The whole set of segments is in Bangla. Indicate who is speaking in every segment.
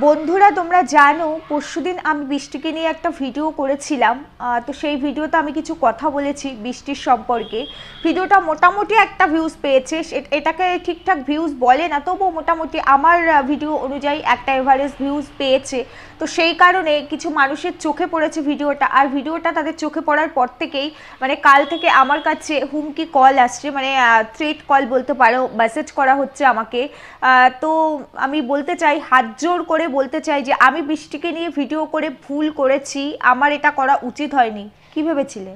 Speaker 1: বন্ধুরা, তোমরা জানো, পরশুদিন আমি বৃষ্টিকে নিয়ে একটা ভিডিও করেছিলাম। তো সেই ভিডিওতে আমি কিছু কথা বলেছি বৃষ্টির সম্পর্কে। ভিডিওটা মোটামুটি একটা ভিউজ পেয়েছে। এটাকে ঠিকঠাক ভিউজ বলে না, তবুও মোটামুটি আমার ভিডিও অনুযায়ী একটা এভারেজ ভিউজ পেয়েছে। তো সেই কারণে কিছু মানুষের চোখে পড়েছে ভিডিওটা। আর ভিডিওটা তাদের চোখে পড়ার পর থেকেই মানে কাল থেকে আমার কাছে হুমকি কল আসছে মানে থ্রেট কল বলতে পারো মেসেজ করা হচ্ছে আমাকে। তো আমি বলতে চাই, হাত জোর করে বলতে চাই যে আমি বৃষ্টিকে নিয়ে ভিডিও করে ভুল করেছি, আমার এটা করা উচিত হয়নি। কি ভেবেছিলে?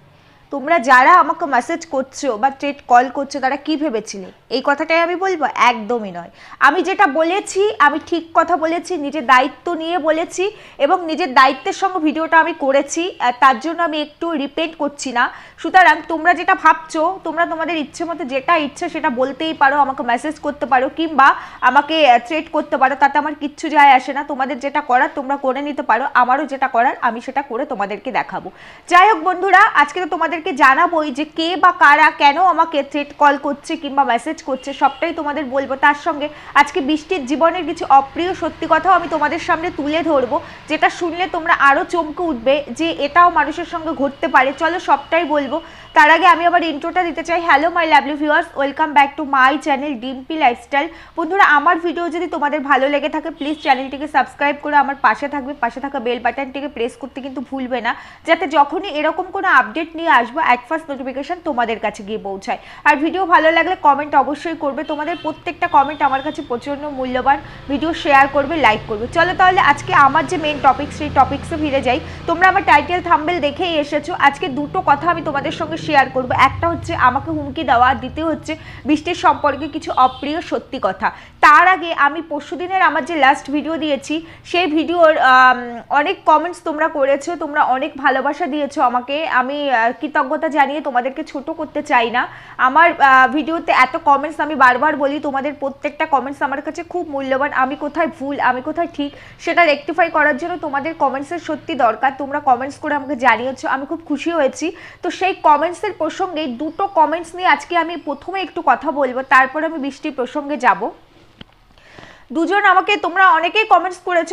Speaker 1: তোমরা যারা আমাকে মেসেজ করছ বা ট্রেড কল করছ, তারা কি ভেবেছিলে? এই কথাটাই আমি বলব? একদমই নয়। আমি যেটা বলেছি, আমি ঠিক কথা বলেছি, নিজের দায়িত্ব নিয়ে বলেছি এবং নিজের দায়িত্বের সঙ্গে ভিডিওটা আমি করেছি তার জন্য আমি একটু রিপেন্ট করছি না। সুতরাং তোমরা যেটা ভাবছ, তোমরা তোমাদের ইচ্ছে মতো যেটা ইচ্ছে সেটা বলতেই পারো, আমাকে মেসেজ করতে পারো, কিংবা আমাকে থ্রেট করতে পারো, তাতে আমার কিচ্ছু যায় আসে না। তোমাদের যেটা করার, তোমরা করে নিতে পারো। আমারও যেটা করার, আমি সেটা করে তোমাদেরকে দেখাবো। যাই হোক বন্ধুরা, আজকে তো তোমাদেরকে জানাবোই যে কে বা কারা কেন আমাকে থ্রেট কল করছে কিংবা মেসেজ করছে, সবটাই তোমাদের বলব। তার সঙ্গে আজকে বৃষ্টির জীবনের কিছু অপ্রিয় সত্যি কথাও আমি তোমাদের সামনে তুলে ধরবো, যেটা শুনলে তোমরা আরও চমকে উঠবে যে এটাও মানুষের সঙ্গে ঘটতে পারে। চলো সবটাই বলব। তার আগে আমি আবার ইন্ট্রোটা দিতে চাই। Hello my lovely viewers welcome back to my channel Dimpi lifestyle বন্ধুরা, আমার ভিডিও যদি তোমাদের ভালো লেগে থাকে প্লিজ চ্যানেলটিকে সাবস্ক্রাইব করে আমার পাশে থাকবে। পাশে থাকা বেল বাটনটিকে প্রেস করতে কিন্তু ভুলবে না, যাতে যখনই এরকম কোনো আপডেট নিয়ে আসব এক ফার্স্ট নোটিফিকেশন তোমাদের কাছে গিয়ে পৌঁছায়। আর ভিডিও ভালো লাগলে কমেন্ট অবশ্যই করবে। তোমাদের প্রত্যেকটা কমেন্ট আমার কাছে প্রচণ্ড মূল্যবান। ভিডিও শেয়ার করবে লাইক করবে। চলো তাহলে আজকে আমার যে মেন টপিক সেই টপিক্সে ফিরে যাই। তোমরা আমার টাইটেল থাম্বেল দেখেই এসেছ। আজকে দুটো কথা আমি তোমাদের সঙ্গে শেয়ার করব। একটা হচ্ছে আমাকে হুমকি দেওয়া দ্বিতীয় হচ্ছে বৃষ্টির সম্পর্কে কিছু অপ্রিয় সত্যি কথা। তার আগে আমি পরশুদিনের আমার যে লাস্ট ভিডিও দিয়েছি সেই ভিডিওর অনেক কমেন্টস তোমরা করেছ তোমরা অনেক ভালোবাসা দিয়েছ আমাকে। আমি আহ, কৃতজ্ঞতা জানিয়ে তোমাদেরকে ছোট করতে চাই না। আমার ভিডিওতে এত কমেন্টস আমি বারবার বলি, তোমাদের প্রত্যেকটা কমেন্টস আমার কাছে খুব মূল্যবান। আমি কোথায় ভুল, আমি কোথায় ঠিক, সেটা রেকটিফাই করার জন্য তোমাদের কমেন্টসের সত্যি দরকার। তোমরা কমেন্টস করে আমাকে জানিয়েছো, আমি খুব খুশি হয়েছি। তো সেই কমেন্টসের প্রসঙ্গে দুটো কমেন্টস নিয়ে আজকে আমি প্রথমে একটু কথা বলব, তারপর আমি বৃষ্টির প্রসঙ্গে যাব। দুজন আমাকে, তোমরা অনেকেই কমেন্টস করেছ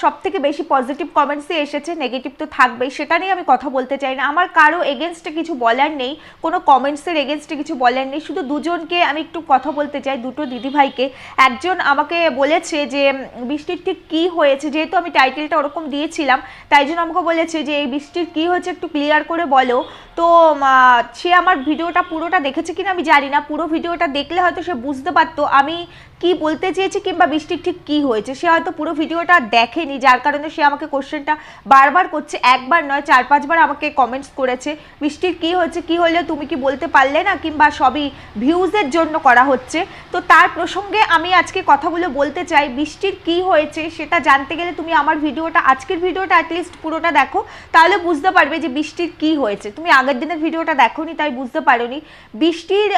Speaker 1: সব থেকে বেশি পজিটিভ কমেন্টসই এসেছে নেগেটিভ তো থাকবেই, সেটা নিয়ে আমি কথা বলতে চাই না। আমার কারও এগেনস্টে কিছু বলার নেই, কোনো কমেন্টসের এগেনস্টে কিছু বলার নেই, শুধু দুজনকে আমি একটু কথা বলতে চাই, দুটো দিদিভাইকে। একজন আমাকে বলেছে যে বৃষ্টির ঠিক কী হয়েছে, যেহেতু আমি টাইটেলটা ওরকম দিয়েছিলাম, তাই জন্য আমাকে বলেছে যে, এই বৃষ্টির কী হয়েছে একটু ক্লিয়ার করে বলো। তো সে আমার ভিডিওটা পুরোটা দেখেছে কিনা আমি জানি না, পুরো ভিডিওটা দেখলে হয়তো সে বুঝতে পারতো। আমি কি বলতে চেয়েছে কিংবা বৃষ্টির ঠিক কি হয়েছে, সে হয়তো পুরো ভিডিওটা দেখেনি, যার কারণে সে আমাকে কোশ্চেনটা বারবার করছে, একবার নয়, চার, পাঁচবার আমাকে কমেন্টস করেছে, বৃষ্টির কি হয়েছে, কি হলে, তুমি কি বলতে পারলে না, কিংবা সবই ভিউজের জন্য করা হচ্ছে? তো তার প্রসঙ্গে আমি আজকে কথাগুলো বলতে চাই, বৃষ্টির কি হয়েছে সেটা জানতে গেলে তুমি আমার ভিডিওটা, আজকের ভিডিওটা অ্যাটলিস্ট পুরোটা দেখো, তাহলে বুঝতে পারবে যে বৃষ্টির কি হয়েছে। তুমি আগের দিনের ভিডিওটা দেখোনি, তাই বুঝতে পারোনি। বৃষ্টির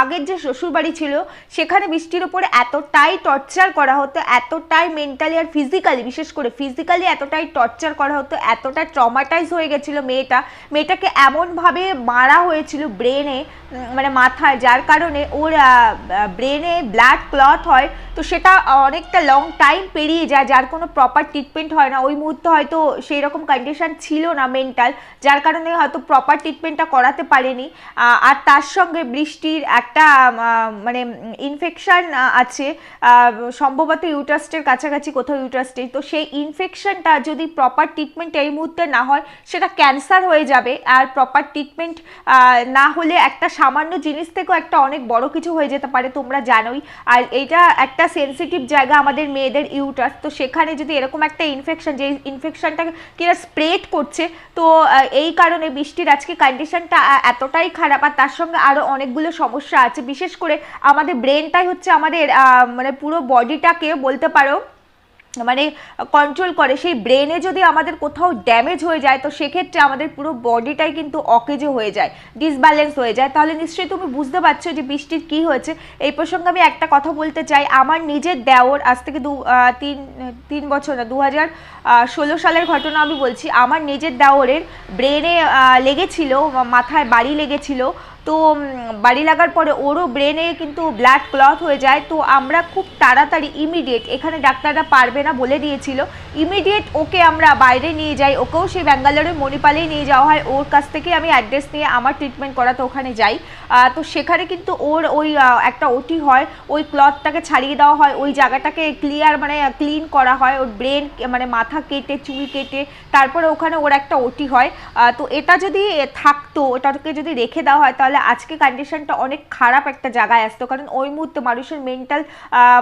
Speaker 1: আগের যে শ্বশুরবাড়ি ছিল, সেখানে বৃষ্টির ওপরে এতটাই টর্চার করা হতো, এতটাই মেন্টালি আর ফিজিক্যালি বিশেষ করে ফিজিক্যালি এতটাই টর্চার করা হতো, এতটা ট্রমাটাইজ হয়ে গেছিল মেয়েটা। মেয়েটাকে এমনভাবে মারা হয়েছিল ব্রেনে মানে মাথায়, যার কারণে ওর ব্রেনে ব্লাড ক্লথ হয়। তো সেটা অনেকটা লং টাইম পেরিয়ে যায়, যার কোনো প্রপার ট্রিটমেন্ট হয় না। ওই মুহূর্তে হয়তো সেই রকম কন্ডিশন ছিল না মেন্টাল যার কারণে হয়তো প্রপার ট্রিটমেন্টটা করাতে পারেনি। আর তার সঙ্গে বৃষ্টির একটা মানে ইনফেকশন আছে। আহ, সম্ভবত ইউটাস্টের কাছাকাছি কোথাও ইউটাস্টেই তো সেই ইনফেকশনটা যদি প্রপার ট্রিটমেন্ট এই মুহূর্তে না হয় সেটা ক্যান্সার হয়ে যাবে। আর প্রপার ট্রিটমেন্ট না হলে একটা সামান্য জিনিস থেকেও একটা অনেক বড় কিছু হয়ে যেতে পারে তোমরা জানোই। আর এইটা একটা সেনসিটিভ জায়গা আমাদের মেয়েদের ইউটাস তো সেখানে যদি এরকম একটা ইনফেকশন যে ইনফেকশনটাকে কিনা স্প্রেড করছে তো এই কারণে বৃষ্টির আজকে কন্ডিশনটা এতটাই খারাপ। আর তার সঙ্গে আরও অনেকগুলো সমস্যা আছে। বিশেষ করে আমাদের ব্রেনটাই হচ্ছে আমাদের মানে পুরো বডিটাকে বলতে পারো মানে কন্ট্রোল করে। সেই ব্রেনে যদি আমাদের কোথাও ড্যামেজ হয়ে যায়, তো সেক্ষেত্রে আমাদের পুরো বডিটাই কিন্তু অকেজে হয়ে যায় ডিসব্যালেন্স হয়ে যায়। তাহলে নিশ্চয়ই তুমি বুঝতে পারছ যে বৃষ্টির কি হয়েছে। এই প্রসঙ্গে আমি একটা কথা বলতে চাই। আমার নিজের দেওর, আজ থেকে দু তিন তিন বছর না, দু হাজার ষোলো সালের ঘটনা আমি বলছি। আমার নিজের দেওরের ব্রেনে লেগেছিল, মাথায় বাড়ি লেগেছিল তো বাড়ি লাগার পরে ওরও ব্রেনে কিন্তু ব্লাড ক্লথ হয়ে যায়, তো আমরা খুব তাড়াতাড়ি ইমিডিয়েট এখানে ডাক্তাররা পারবে না বলে দিয়েছিল ইমিডিয়েট ওকে আমরা বাইরে নিয়ে যাই, ওকেও সেই ব্যাঙ্গালোরের মণিপালেই নিয়ে যাওয়া হয়, ওর কাছ থেকে আমি অ্যাড্রেস নিয়ে আমার ট্রিটমেন্ট করাতে ওখানে যাই। তো সেখানে কিন্তু ওর ওই একটা ওটি হয়, ওই ক্লথটাকে ছাড়িয়ে দেওয়া হয়, ওই জায়গাটাকে ক্লিয়ার মানে ক্লিন করা হয়, ওর ব্রেন মানে মাথা কেটে, চুল কেটে, তারপরে ওখানে ওর একটা ওটি হয়। তো এটা যদি থাকতো, ওটাকে যদি রেখে দেওয়া হয়, তাহলে আজকে কন্ডিশনটা অনেক খারাপ একটা জায়গায় আসতো। কারণ ওই মুহূর্তে মানুষের মেন্টাল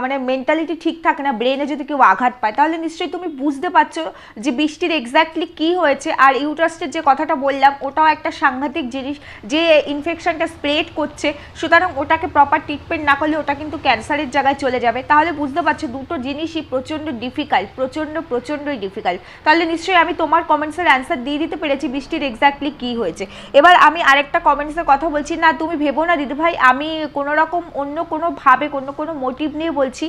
Speaker 1: মানে মেন্টালিটি ঠিক থাকে না ব্রেনে যদি কেউ আঘাত পায়, তাহলে নিশ্চয়ই তুমি বুঝতে পারছ যে বৃষ্টির এক্স্যাক্টলি কি হয়েছে। আর ইউট্রাস্টের যে কথাটা বললাম, ওটাও একটা সাংঘাতিক জিনিস, যে ইনফেকশনটা স্প্রেড করছে, সুতরাং ওটাকে প্রপার ট্রিটমেন্ট না করলে ওটা কিন্তু ক্যান্সারের জায়গায় চলে যাবে। তাহলে বুঝতে পারছ, দুটো জিনিসই প্রচণ্ড ডিফিকাল্ট প্রচণ্ড, প্রচণ্ডই ডিফিকাল্ট তাহলে নিশ্চয়ই আমি তোমার কমেন্টসের অ্যান্সার দিয়ে দিতে পেরেছি বৃষ্টির এক্স্যাক্টলি কি হয়েছে। এবার আমি আরেকটা কমেন্টসের কথা বলছি না, তুমি ভেবো না দিদিভাই আমি কোনো রকম অন্য কোনো ভাবে, কোনো কোনো মোটিভ নিয়ে বলছি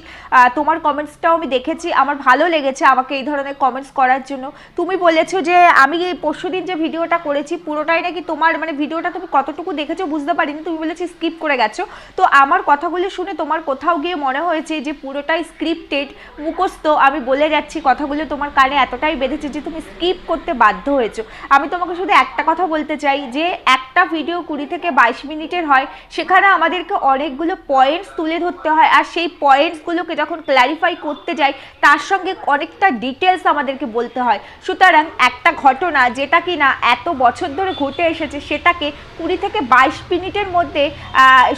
Speaker 1: তোমার কমেন্টসটাও আমি দেখেছি, আমার ভালো লেগেছে আমাকে এই ধরনের কমেন্টস করার জন্য। তুমি বলেছ যে, আমি পরশু দিন যে ভিডিওটা করেছি, পুরোটাই নাকি তোমার মানে ভিডিওটা তুমি কতটুকু দেখেছ বুঝতে পারিনি, তুমি বলেছি স্কিপ করে গেছো। তো আমার কথাগুলো শুনে তোমার কোথাও গিয়ে মনে হয়েছে যে, পুরোটাই স্ক্রিপ্টেড মুখস্থ, আমি বলে যাচ্ছি কথাগুলো তোমার কানে এতটাই বেঁধেছে যে, তুমি স্কিপ করতে বাধ্য হয়েছো। আমি তোমাকে শুধু একটা কথা বলতে চাই যে, একটা ভিডিও কুড়ি থেকে বাইশ মিনিটের হয়, সেখানে আমাদেরকে অনেকগুলো পয়েন্টস তুলে ধরতে হয় আর সেই পয়েন্টসগুলোকে যখন ক্ল্যারিফাই করতে যাই, তার সঙ্গে অনেকটা ডিটেলস আমাদেরকে বলতে হয়। সুতরাং একটা ঘটনা যেটা কি না এত বছর ধরে ঘটে এসেছে, সেটাকে কুড়ি থেকে বাইশ মিনিটের মধ্যে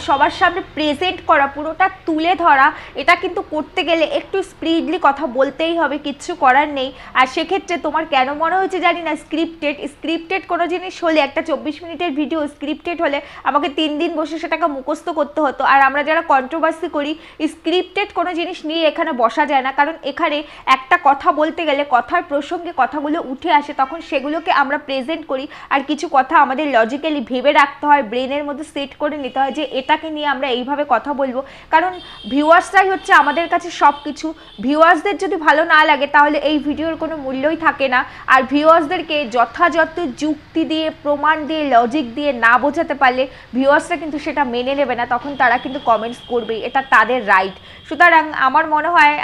Speaker 1: সবার সামনে প্রেজেন্ট করা, পুরোটা তুলে ধরা, এটা কিন্তু করতে গেলে একটু স্পিডলি কথা বলতেই হবে, কিচ্ছু করার নেই। আর সেক্ষেত্রে তোমার কেন মনে হয়েছে জানি না স্ক্রিপ্টেড স্ক্রিপ্টেড কোনো জিনিস হলে, একটা চব্বিশ মিনিটের ভিডিও স্ক্রিপ্টেড হলে আমাকে তিন দিন বসে সেটাকে মুখস্থ করতে হতো। আর আমরা যারা কন্ট্রোভার্সি করি স্ক্রিপ্টেড কোনো জিনিস নিয়ে এখানে বসা যায় না। কারণ এখানে একটা কথা বলতে গেলে, কথার প্রসঙ্গে কথাগুলো উঠে আসে, তখন সেগুলোকে আমরা প্রেজেন্ট করি। আর কিছু কথা আমাদের লজিক্যালি ভেবে রাখতে হয় ব্রেনের মধ্যে সেট করে নিতে হয় যে, এটাকে নিয়ে আমরা এইভাবে কথা বলব। কারণ ভিউয়ার্সরাই হচ্ছে আমাদের কাছে সব কিছু ভিউয়ার্সদের যদি ভালো না লাগে, তাহলে এই ভিডিওর কোনো মূল্যই থাকে না। আর ভিউয়ার্সদেরকে যথাযথ যুক্তি দিয়ে, প্রমাণ দিয়ে লজিক দিয়ে না বোঝাতে পারলে ভিউয়ার্সরা কিন্তু সেটা মেনে নেবে না, তখন তারা কিন্তু কমেন্টস করবেই, এটা তাদের রাইট সুতরাং আমার মনে হয়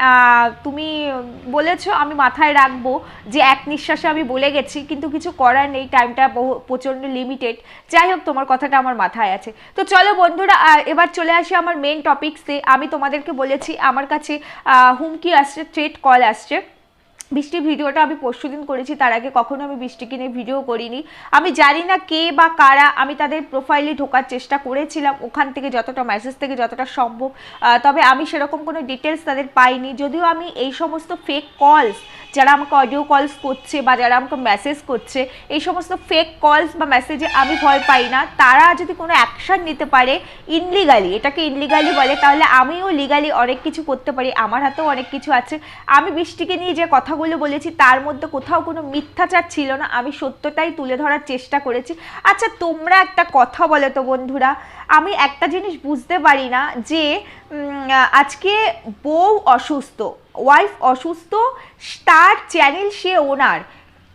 Speaker 1: তুমি বলেছ, আমি মাথায় রাখব যে এক নিঃশ্বাসে আমি বলে গেছি, কিন্তু কিছু করার নেই টাইমটা প্রচণ্ড লিমিটেড যাই হোক, তোমার কথাটা আমার মাথায় আছে। তো চলো বন্ধুরা এবার চলে আসি আমার মেন টপিক্সে আমি তোমাদেরকে বলেছি, আমার কাছে হুমকি আসছে ট্রেড কল আসছে। বৃষ্টি ভিডিওটা আমি পরশুদিন করেছি, তার আগে কখনো আমি বৃষ্টিকে নিয়ে ভিডিও করিনি। আমি জানি না কে বা কারা, আমি তাদের প্রোফাইলে ঢোকার চেষ্টা করেছিলাম, ওখান থেকে যতটা মেসেজ থেকে যতটা সম্ভব। তবে আমি সেরকম কোনো ডিটেলস তাদের পাইনি, যদিও আমি এই সমস্ত ফেক কলস যারা আমাকে অডিও কলস করছে বা যারা আমাকে মেসেজ করছে, এই সমস্ত ফেক কলস বা মেসেজে আমি ভয় পাই না। তারা যদি কোনো অ্যাকশন নিতে পারে ইনলিগালি এটাকে ইনলিগালি বলে, তাহলে আমিও লিগালি অনেক কিছু করতে পারি, আমার হাতেও অনেক কিছু আছে। আমি বৃষ্টিকে নিয়ে যে কথাগুলো বলেছি, তার মধ্যে কোথাও কোনো মিথ্যাচার ছিল না। আমি সত্যটাই তুলে ধরার চেষ্টা করেছি। আচ্ছা তোমরা একটা কথা বলো তো বন্ধুরা, আমি একটা জিনিস বুঝতে পারি না যে আজকে বউ অসুস্থ ওয়াইফ অসুস্থ, তার চ্যানেল সে ওনার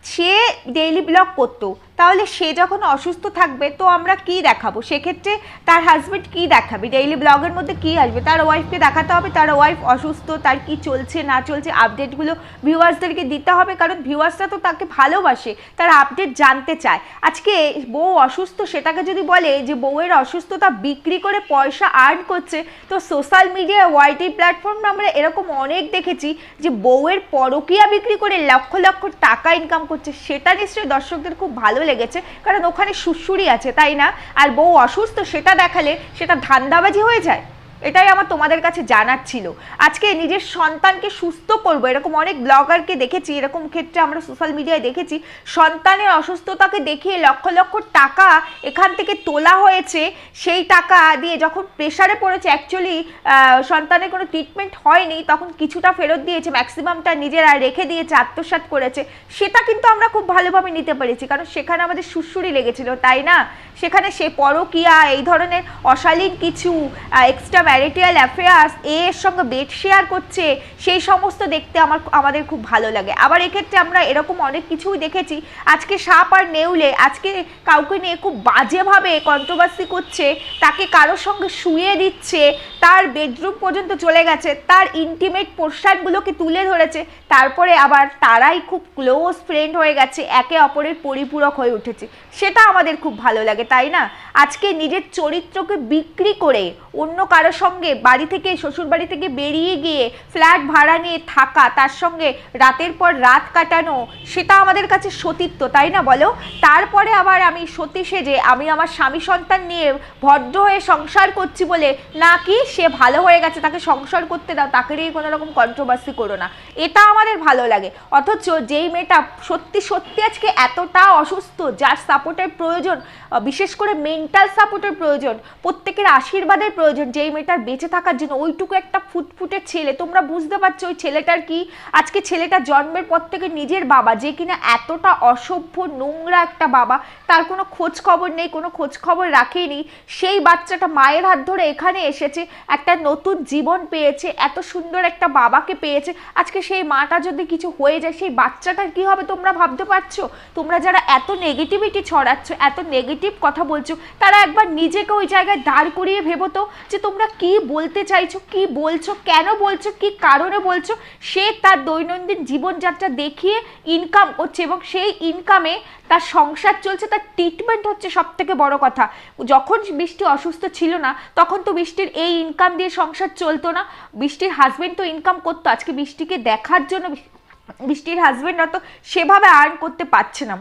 Speaker 1: সে ডেইলি ব্লগ করতো। তাহলে সে যখন অসুস্থ থাকবে, তো আমরা কি দেখাবো? সেক্ষেত্রে তার হাজবেন্ড কি দেখাবে? ডেইলি ব্লগের মধ্যে কি আসবে? তার ওয়াইফকে দেখাতে হবে, তার ওয়াইফ অসুস্থ, তার কি চলছে, না চলছে আপডেটগুলো ভিউয়ার্সদেরকে দিতে হবে, কারণ ভিউয়ার্সরা তো তাকে ভালোবাসে, তার আপডেট জানতে চায়। আজকে বউ অসুস্থ, সেটাকে যদি বলে যে বউয়ের অসুস্থতা বিক্রি করে পয়সা আর্ন করছে, তো সোশ্যাল মিডিয়া ওয়াইটি প্ল্যাটফর্ম আমরা এরকম অনেক দেখেছি যে বউয়ের পরকিয়া বিক্রি করে লক্ষ লক্ষ টাকা ইনকাম করছে। সেটা নিশ্চয়ই দর্শকদের খুব ভালো লেগেছে, কারণ ওখানে সুশুরি আছে, তাই না? আর বউ অসুস্থ, সেটা দেখালে সেটা ধান্দাবাজি হয়ে যায়? এটাই আমার তোমাদের কাছে জানার ছিল। আজকে নিজের সন্তানকে সুস্থ করব, এরকম অনেক ব্লগারকে দেখেছি, এরকম ক্ষেত্রে আমরা সোশ্যাল মিডিয়ায় দেখেছি, সন্তানের অসুস্থতাকে দেখিয়ে লক্ষ লক্ষ টাকা এখান থেকে তোলা হয়েছে, সেই টাকা দিয়ে যখন প্রেশারে পড়েছে অ্যাকচুয়ালি সন্তানের কোনো ট্রিটমেন্ট হয়নি, তখন কিছুটা ফেরত দিয়েছে ম্যাক্সিমামটা নিজেরা রেখে দিয়েছে, আত্মসাৎ করেছে, সেটা কিন্তু আমরা খুব ভালোভাবে নিতে পেরেছি, কারণ সেখানে আমাদের সুরসুরি লেগেছিল, তাই না? সেখানে সে পরকিয়া, এই ধরনের অশালীন কিছু এক্সট্রা ম্যারিটিয়াল অ্যাফেয়ার্স এর সঙ্গে বেড শেয়ার করছে, সেই সমস্ত দেখতে আমার আমাদের খুব ভালো লাগে। আবার এক্ষেত্রে আমরা এরকম অনেক কিছুই দেখেছি। আজকে সাপ আর নেউলে, আজকে কাউকে নিয়ে খুব বাজেভাবে কন্ট্রোভার্সি করছে, তাকে কারোর সঙ্গে শুয়ে দিচ্ছে, তার বেডরুম পর্যন্ত চলে গেছে, তার ইন্টিমেট পোর্শনগুলোকে তুলে ধরেছে, তারপরে আবার তারাই খুব ক্লোজ ফ্রেন্ড হয়ে গেছে, একে অপরের পরিপূরক হয়ে উঠেছে। সেটা আমাদের খুব ভালো লাগে। তাই না? আজকে নিজের চরিত্রকে বিক্রি করে অন্য কারোর সঙ্গে বাড়ি থেকে শ্বশুর বাড়ি থেকে বেরিয়ে গিয়ে ফ্ল্যাট ভাড়া নিয়ে থাকা তার সঙ্গে রাতের পর রাত কাটানো সেটা আমাদের কাছে সতীত্ব তাই না বলো? তারপরে আবার আমি সতী সেজে আমি আমার স্বামী সন্তান নিয়ে ভদ্র হয়ে সংসার করছি বলে নাকি সে ভালো হয়ে গেছে তাকে সংসার করতে দাও তাকে নিয়ে কোনো রকম কন্ট্রোভার্সি করো না। এটা আমাদের ভালো লাগে। অথচ যেই মেয়েটা সত্যি সত্যি আজকে এতটা অসুস্থ যার সাপোর্টের প্রয়োজন আহ, বিশেষ করে মেন্টাল সাপোর্টের প্রয়োজন, প্রত্যেকের আশীর্বাদের প্রয়োজন। যেই মেয়েটার বেঁচে থাকার জন্য ওইটুকু একটা ফুটফুটে ছেলে, তোমরা বুঝতে পারছ ওই ছেলেটার কি? আজকে ছেলেটা জন্মের পর থেকে নিজের বাবা, যে কিনা এতটা অসভ্য, নোংরা একটা বাবা, তার কোনো খোঁজ খবর নেই, কোনো খোঁজ খবর রাখেনি। সেই বাচ্চাটা মায়ের হাত ধরে এখানে এসেছে, একটা নতুন জীবন পেয়েছে, এত সুন্দর একটা বাবাকে পেয়েছে। আজকে সেই মাটা যদি কিছু হয়ে যায়, সেই বাচ্চাটার কি হবে তোমরা ভাবতে পারছ? তোমরা যারা এত নেগেটিভিটি ছড়াচ্ছ, এত নেগেটিভ কথা বলছো? তারা একবার নিজেকে ওই জায়গায় দাঁড় করিয়ে ভেবো তো যে তোমরা কি বলতে চাইছো, কি বলছো, কেন বলছো, কি কারণে বলছো? সে তার দৈনন্দিন জীবনযাত্রা দেখিয়ে ইনকাম করছে এবং সেই ইনকামে তার সংসার চলছে, তার ট্রিটমেন্ট হচ্ছে সব থেকে বড় কথা। যখন বৃষ্টি অসুস্থ ছিল না, তখন তো বৃষ্টির এই ইনকাম দিয়ে সংসার চলতো না। বৃষ্টির হাজবেন্ড তো ইনকাম করতো। আজকে বৃষ্টিকে দেখার জন্য বৃষ্টির হাজবেন্ড অত সেভাবে আর্ন করতে পারছে না।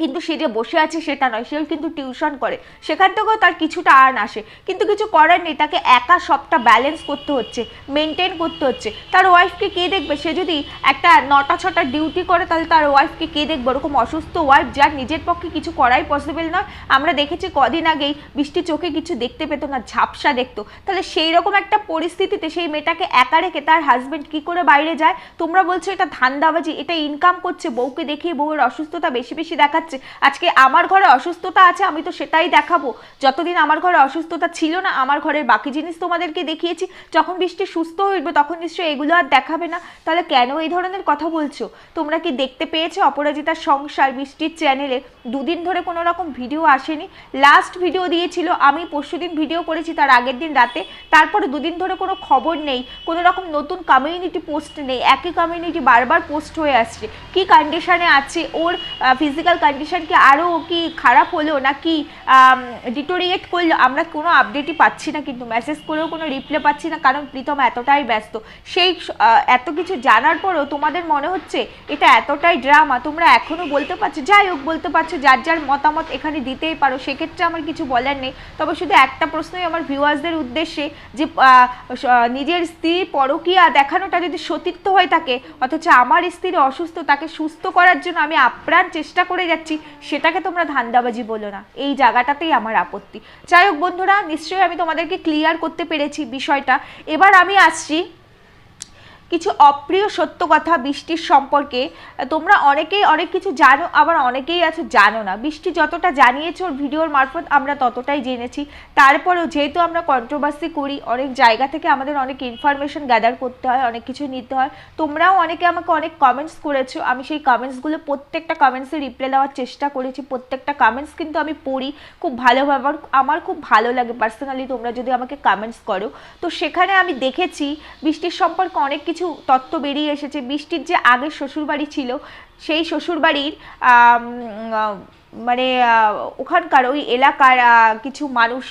Speaker 1: কিন্তু সে যে বসে আছে সেটা নয়, সেও কিন্তু টিউশন করে। সেখান থেকেও তার কিছুটা আর্ন আসে। কিন্তু কিছু করার নেই, তাকে একা সবটা ব্যালেন্স করতে হচ্ছে মেনটেন করতে হচ্ছে। তার ওয়াইফকে কে দেখবে? সে যদি একটা নটা ছটা ডিউটি করে, তাহলে তার ওয়াইফকে কে দেখবে? ওরকম অসুস্থ ওয়াইফ যার নিজের পক্ষে কিছু করাই পসিবল নয়। আমরা দেখেছি কদিন আগেই বৃষ্টি চোখে কিছু দেখতে পেতো না, ঝাপসা দেখতো। তাহলে সেই রকম একটা পরিস্থিতিতে সেই মেয়েটাকে একা রেখে তার হাজব্যান্ড কি করে বাইরে যায়? তোমরা বলছো এটা ধান্দাবাজি, এটা ইনকাম করছে, বউকে দেখিয়ে বউয়ের অসুস্থতা বেশি বেশি দেখাচ্ছে। আজকে আমার ঘরে অসুস্থতা আছে, আমি তো সেটাই দেখাবো। যতদিন আমার ঘরে অসুস্থতা ছিল না, আমার ঘরের বাকি জিনিস তোমাদেরকে দেখিয়েছি। যখন বৃষ্টি সুস্থ উঠবে তখন নিশ্চয়ই এগুলো আর দেখাবে না। তাহলে কেন এই ধরনের কথা বলছো? তোমরা কি দেখতে পেয়েছ অপরাজিতার সংসার বৃষ্টির চ্যানেলে দুদিন ধরে কোনো রকম ভিডিও আসেনি। লাস্ট ভিডিও দিয়েছিল, আমি পরশুদিন ভিডিও করেছি তার আগের দিন রাতে। তারপরে দুদিন ধরে কোনো খবর নেই, কোনো রকম নতুন কমিউনিটি পোস্ট নেই। একই কমিউনিটি বারবার পোস্ট হয়ে আসছে। কি কন্ডিশনে আছে? ওর ফিজিক্যাল কন্ডিশন কি আরও কি খারাপ হলো নাকি ডিটোরিয়েট করল, আমরা কোনো আপডেটই পাচ্ছি না কিন্তু মেসেজ করেও কোনো রিপ্লাই পাচ্ছি না, কারণ প্রীতম এতটাই ব্যস্ত। সেই এত কিছু জানার পরও তোমাদের মনে হচ্ছে এটা এতটাই ড্রামা তোমরা এখনও বলতে পারছ, যাই হোক বলতে পারছ, যার যার মতামত এখানে দিতেই পারো, সেক্ষেত্রে আমার কিছু বলার নেই। তবে শুধু একটা প্রশ্নই আমার ভিউয়ার্সদের উদ্দেশ্যে যে নিজের স্ত্রী পরকীয়া দেখানোটা যদি সতীর্থ হয়ে থাকে, অথচ আমার স্ত্রী অসুস্থ, তাকে সুস্থ করার জন্য আমি আপ্রাণ চেষ্টা করে যাচ্ছি সেটাকে তোমরা ধান্দাবাজি বলো না। এই জায়গাটাতেই আমার আপত্তি। যাই হোক বন্ধুরা, নিশ্চয়ই আমি তোমাদেরকে ক্লিয়ার করতে পেরেছি বিষয়টা। এবার আমি আসছি কিছু অপ্রিয় সত্য কথা বৃষ্টির সম্পর্কে, তোমরা অনেকেই অনেক কিছু জানো, আবার অনেকেই আছো জানো না। বৃষ্টি যতটা জানিয়েছে ওর ভিডিওর মারফত আমরা ততটাই জেনেছি। তারপরেও যেহেতু আমরা কন্ট্রোভার্সি করি, অনেক জায়গা থেকে আমাদের অনেক ইনফরমেশন গ্যাদার করতে হয়, অনেক কিছু নিতে হয়। তোমরাও অনেকে আমাকে অনেক কমেন্টস করেছ। আমি সেই কমেন্টসগুলো প্রত্যেকটা কমেন্টসে রিপ্লাই দেওয়ার চেষ্টা করেছি। প্রত্যেকটা কমেন্টস কিন্তু আমি পড়ি খুব ভালোভাবে। আমার- খুব ভালো লাগে পার্সোনালি তোমরা যদি আমাকে কমেন্টস করো। তো সেখানে আমি দেখেছি বৃষ্টির সম্পর্কে অনেক কিছু তথ্য বেরিয়ে এসেছে। বৃষ্টির যে আগের শ্বশুরবাড়ি ছিল সেই শ্বশুরবাড়ির মানে ওখানকার ওই এলাকার কিছু মানুষ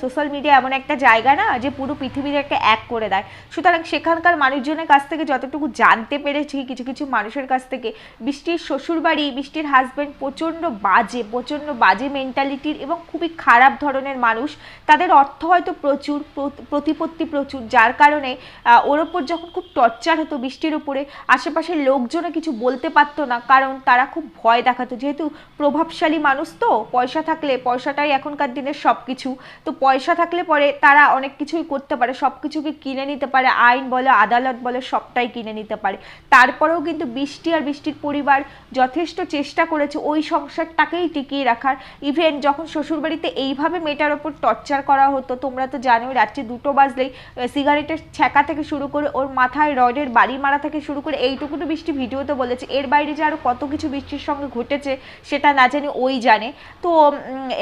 Speaker 1: সোশ্যাল মিডিয়া এমন একটা জায়গা না, যে পুরো পৃথিবীটাকে এক করে দেয়। সুতরাং সেখানকার মানুষজনের কাছ থেকে যতটুকু জানতে পেরেছি, কিছু কিছু মানুষের কাছ থেকে, বৃষ্টির শ্বশুরবাড়ি, বৃষ্টির হাজব্যান্ড প্রচণ্ড বাজে প্রচণ্ড বাজে মেন্টালিটির এবং খুবই খারাপ ধরনের মানুষ। তাদের অর্থ হয়তো প্রচুর প্রতিপত্তি প্রচুর। যার কারণে ওর ওপর যখন খুব টর্চার হতো বৃষ্টির উপরে, আশেপাশের লোকজনও কিছু বলতে পারতো না, কারণ তারা খুব ভয় দেখাতো। যেহেতু প্রভাবশালী মানুষ তো, পয়সা থাকলে, পয়সাটাই এখনকার দিনের সব কিছু তো পয়সা থাকলে পরে তারা অনেক কিছুই করতে পারে সব কিছুকে কিনে নিতে পারে, আইন বলো, আদালত বলো, সবটাই কিনে নিতে পারে। তারপরেও কিন্তু বৃষ্টি আর বৃষ্টির পরিবার যথেষ্ট চেষ্টা করেছে ওই সংসারটাকেই টিকিয়ে রাখার। ইভেন যখন শ্বশুরবাড়িতে এইভাবে মেয়েটার ওপর টর্চার করা হতো, তোমরা তো জানো রাত্রি দুটো বাজলেই সিগারেটের ছ্যাঁকা থেকে শুরু করে ওর মাথায় রডের বাড়ি মারা থেকে শুরু করে এইটুকুনো বৃষ্টি ভিডিওতে বলেছে। এর বাইরে যে আরও কত কিছু বৃষ্টির সঙ্গে ঘটেছে, সেটা না জানি ওই জানে। তো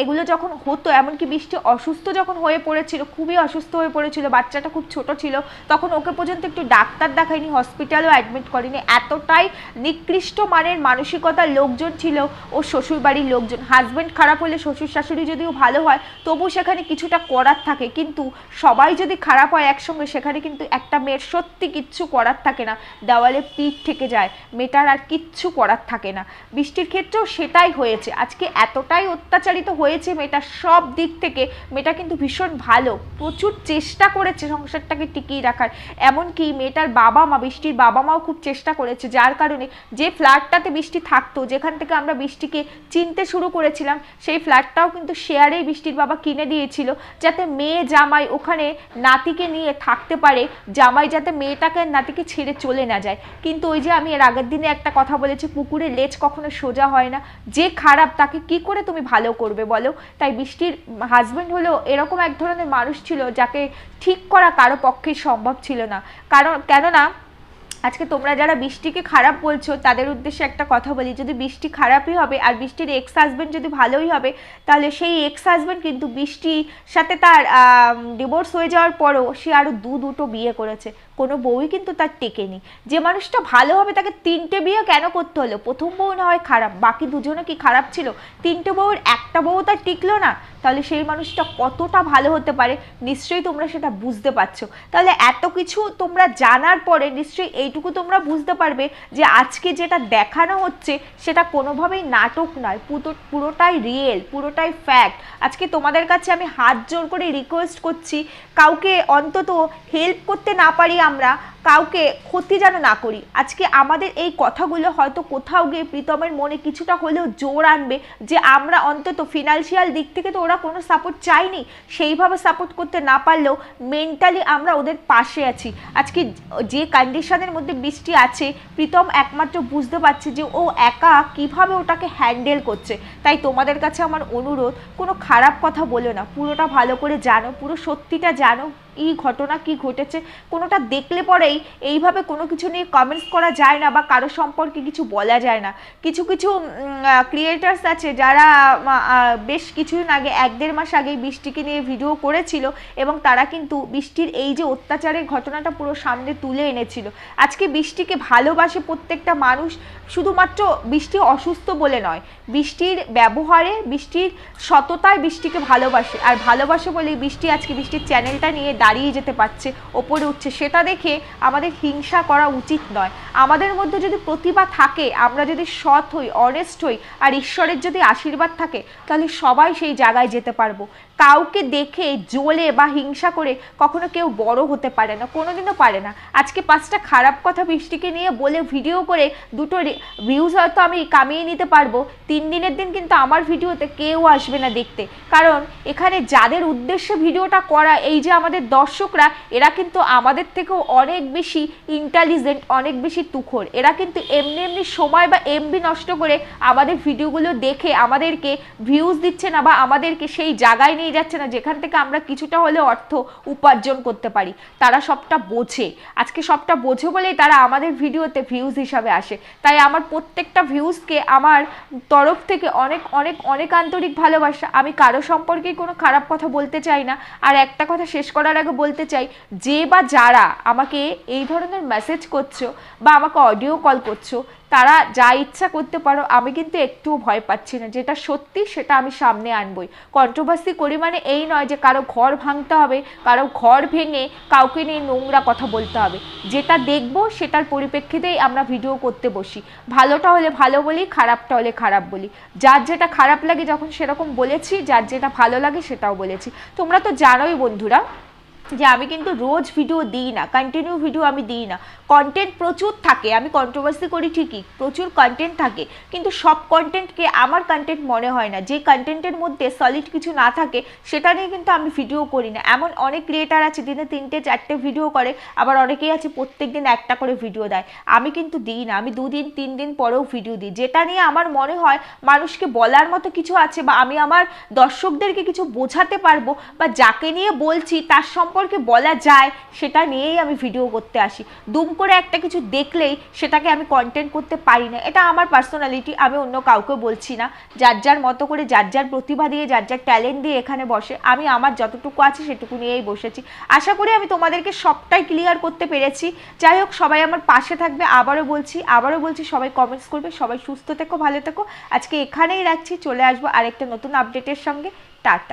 Speaker 1: এগুলো যখন হতো, এমনকি বৃষ্টি অসুস্থ যখন হয়ে পড়েছিল, খুবই অসুস্থ হয়ে পড়েছিল, বাচ্চাটা খুব ছোট ছিল, তখন ওকে পর্যন্ত একটু ডাক্তার দেখায়নি হসপিটালেও অ্যাডমিট করেনি। এতটাই নিকৃষ্ট মানের মানসিকতার লোকজন ছিল ও শ্বশুরবাড়ির লোকজন। হাজব্যান্ড খারাপ হলে শ্বশুর শাশুড়ি যদিও ভালো হয়, তবু সেখানে কিছুটা করার থাকে। কিন্তু সবাই যদি খারাপ হয় একসঙ্গে, সেখানে কিন্তু একটা মেয়ের সত্যি কিচ্ছু করার থাকে না। দেওয়ালে পিঠ থেকে যায়, মেয়েটার আর কিচ্ছু করার থাকে না। বৃষ্টির ক্ষেত্রেও সেটাই হয়েছে। আজকে এতটাই অত্যাচারিত হয়েছে মেয়েটা সব দিক থেকে। মেয়েটা কিন্তু ভীষণ ভালো। প্রচুর চেষ্টা করেছে সংসারটাকে টিকিয়ে রাখার। এমনকি মেয়েটার বাবা মা, বৃষ্টির বাবা মাও খুব চেষ্টা করেছে। যার কারণে যে ফ্ল্যাটটাতে বৃষ্টি থাকতো, যেখান থেকে আমরা বৃষ্টিকে চিনতে শুরু করেছিলাম, সেই ফ্ল্যাটটাও কিন্তু শেয়ারেই বৃষ্টির বাবা কিনে দিয়েছিল, যাতে মেয়ে জামাই ওখানে নাতিকে নিয়ে থাকতে পারে, জামাই যাতে মেয়েটাকে নাতিকে ছেড়ে চলে না যায়। কিন্তু ওই যে আমি এর আগের দিনে একটা কথা বলেছি, পুকুরে লেজ কখনো সোজা হয় না। যে খারাপ, তাকে কি করে তুমি ভালো করবে বলো? তাই বৃষ্টির হাজব্যান্ড হলো এরকম এক ধরনের মানুষ ছিল যাকে ঠিক করা কারও পক্ষে সম্ভব ছিল না। কারণ, কেননা, আজকে তোমরা যারা বৃষ্টিকে খারাপ বলছো, তাদের উদ্দেশ্যে একটা কথা বলি, যদি বৃষ্টি খারাপই হবে আর বৃষ্টির এক্স হাজবেন্ড যদি ভালোই হবে, তাহলে সেই এক্স হাজবেন্ড কিন্তু বৃষ্টির সাথে তার ডিভোর্স হয়ে যাওয়ার পরও সে আরও দু দুটো বিয়ে করেছে। কোনো বউই কিন্তু তার টেকেনি। যে মানুষটা ভালো হবে তাকে তিনটে বিয়ে কেন করতে হলো? প্রথম বউ না হয় খারাপ, বাকি দুজনে কি খারাপ ছিল? তিনটে বউর একটা বউ তার টিকলো না? তাহলে সেই মানুষটা কতটা ভালো হতে পারে? নিশ্চয়ই তোমরা সেটা বুঝতে পারছ। তাহলে এত কিছু তোমরা জানার পরে নিশ্চয়ই এইটুকু তোমরা বুঝতে পারবে যে আজকে যেটা দেখানো হচ্ছে সেটা কোনোভাবেই নাটক নয় পুরো পুরোটাই রিয়েল পুরোটাই ফ্যাক্ট আজকে তোমাদের কাছে আমি হাত জোর করে রিকোয়েস্ট করছি, কাউকে অন্তত হেল্প করতে না পারি আমরা কাউকে ক্ষতি যেন না করি। আজকে আমাদের এই কথাগুলো হয়তো কোথাও গিয়ে প্রীতমের মনে কিছুটা হলেও জোর আনবে যে আমরা অন্তত ফিনান্সিয়াল দিক থেকে তো ওরা কোনো সাপোর্ট চাইনি, সেইভাবে সাপোর্ট করতে না পারলেও মেন্টালি আমরা ওদের পাশে আছি। আজকে যে কন্ডিশনের মধ্যে বৃষ্টি আছে, প্রীতম একমাত্র বুঝতে পারছে যে ও একা কীভাবে ওটাকে হ্যান্ডেল করছে। তাই তোমাদের কাছে আমার অনুরোধ, কোনো খারাপ কথা বলো না। পুরোটা ভালো করে জানো, পুরো সত্যিটা জানো। এই ঘটনা কি ঘটেছে, কোনোটা দেখলে পরেই এইভাবে কোনো কিছু নিয়ে কমেন্টস করা যায় না বা কারও সম্পর্কে কিছু বলা যায় না। কিছু কিছু ক্রিয়েটার্স আছে যারা বেশ কিছুদিন আগে, এক দেড় মাস আগে বৃষ্টিকে নিয়ে ভিডিও করেছিল এবং তারা কিন্তু বৃষ্টির এই যে অত্যাচারের ঘটনাটা পুরো সামনে তুলে এনেছিল। আজকে বৃষ্টিকে ভালোবাসে প্রত্যেকটা মানুষ, শুধুমাত্র বৃষ্টি অসুস্থ বলে নয়, বৃষ্টির ব্যবহারে, বৃষ্টির সততায় বৃষ্টিকে ভালোবাসে। আর ভালোবাসে বলেই বৃষ্টি আজকে বৃষ্টির চ্যানেলটা নিয়ে দাঁড়িয়ে যেতে পারছে, ওপরে উঠছে। সেটা দেখে আমাদের হিংসা করা উচিত নয়। আমাদের মধ্যে যদি প্রতিভা থাকে, আমরা যদি সৎ হই অনেস্ট হই, আর ঈশ্বরের যদি আশীর্বাদ থাকে, তাহলে সবাই সেই জায়গায় যেতে পারব। কাউকে দেখে জ্বলে বা হিংসা করে কখনো কেউ বড় হতে পারে না, কোনোদিনও পারে না। আজকে পাঁচটা খারাপ কথা বৃষ্টিকে নিয়ে বলে ভিডিও করে দুটো ভিউজ হয়তো আমি কামিয়ে নিতে পারব। তিন দিনের দিন কিন্তু আমার ভিডিওতে কেউ আসবে না দেখতে। কারণ এখানে যাদের উদ্দেশ্যে ভিডিওটা করা, এই যে আমাদের দর্শকরা, এরা কিন্তু আমাদের থেকেও অনেক বেশি ইন্টেলিজেন্ট অনেক বেশি তুখোর। এরা কিন্তু এমনি এমনি সময় বা এমবি নষ্ট করে আমাদের ভিডিওগুলো দেখে আমাদেরকে ভিউজ দিচ্ছে না বা আমাদেরকে সেই জায়গায় নিয়ে যাচ্ছে না যেখান থেকে আমরা কিছুটা হলে অর্থ উপার্জন করতে পারি। তারা সবটা বোঝে। আজকে সবটা বোঝে বলেই তারা আমাদের ভিডিওতে ভিউজ হিসাবে আসে। তাই আমার প্রত্যেকটা ভিউজকে আমার তরফ থেকে অনেক অনেক অনেক আন্তরিক ভালোবাসা। আমি কারও সম্পর্কে কোনো খারাপ কথা বলতে চাই না। আর একটা কথা শেষ করার আগে বলতে চাই, যে বা যারা আমাকে এই ধরনের মেসেজ করছ বা আমাকে অডিও কল করছ, তারা যা ইচ্ছা করতে পারো, আমি কিন্তু একটুও ভয় পাচ্ছি না। যেটা সত্যি, সেটা আমি সামনে আনবই। কন্ট্রোভার্সি করি মানে এই নয় যে কারও ঘর ভাঙতে হবে, কারও ঘর ভেঙে কাউকে নিয়ে নোংরা কথা বলতে হবে। যেটা দেখব, সেটার পরিপ্রেক্ষিতেই আমরা ভিডিও করতে বসি। ভালোটা হলে ভালো বলি, খারাপটা হলে খারাপ বলি। যার যেটা খারাপ লাগে, যখন সেরকম বলেছি, যার যেটা ভালো লাগে, সেটাও বলেছি। তোমরা তো জানোই বন্ধুরা যে আমি কিন্তু রোজ ভিডিও দিই না কন্টিনিউ ভিডিও আমি দিই না। কন্টেন্ট প্রচুর থাকে, আমি কন্ট্রোভার্সি করি ঠিকই, প্রচুর কন্টেন্ট থাকে, কিন্তু সব কন্টেন্টকে আমার কন্টেন্ট মনে হয় না। যে কন্টেন্টের মধ্যে সলিড কিছু না থাকে, সেটা নিয়ে কিন্তু আমি ভিডিও করি না। এমন অনেক ক্রিয়েটার আছে দিনে তিনটে, চারটে ভিডিও করে, আবার অনেকেই আছে প্রত্যেক দিন একটা করে ভিডিও দেয়। আমি কিন্তু দিই না, আমি দুদিন, তিন দিন পরেও ভিডিও দিই। যেটা নিয়ে আমার মনে হয়, মানুষকে বলার মতো কিছু আছে, বা আমি আমার দর্শকদেরকে কিছু বোঝাতে পারব, বা যাকে নিয়ে বলছি, তার সম্পর্কে বলা যায়, সেটা নিয়েই আমি ভিডিও করতে আসি। দুম করে একটা কিছু দেখলেই সেটাকে আমি কন্টেন্ট করতে পারি না। এটা আমার পার্সোনালিটি আমি অন্য কাউকে বলছি না। যার যার মতো করে, যার যার প্রতিভা দিয়ে, যার যার ট্যালেন্ট দিয়ে এখানে বসে, আমি আমার যতটুকু আছে সেটুকু নিয়েই বসেছি। আশা করি আমি তোমাদেরকে সবটাই ক্লিয়ার করতে পেরেছি। যাই হোক, সবাই আমার পাশে থাকবে। আবারও বলছি আবারও বলছি, সবাই কমেন্টস করবে। সবাই সুস্থ থেকো, ভালো থেকো। আজকে এখানেই রাখছি। চলে আসব আরেকটা নতুন আপডেটের সঙ্গে। টাটা।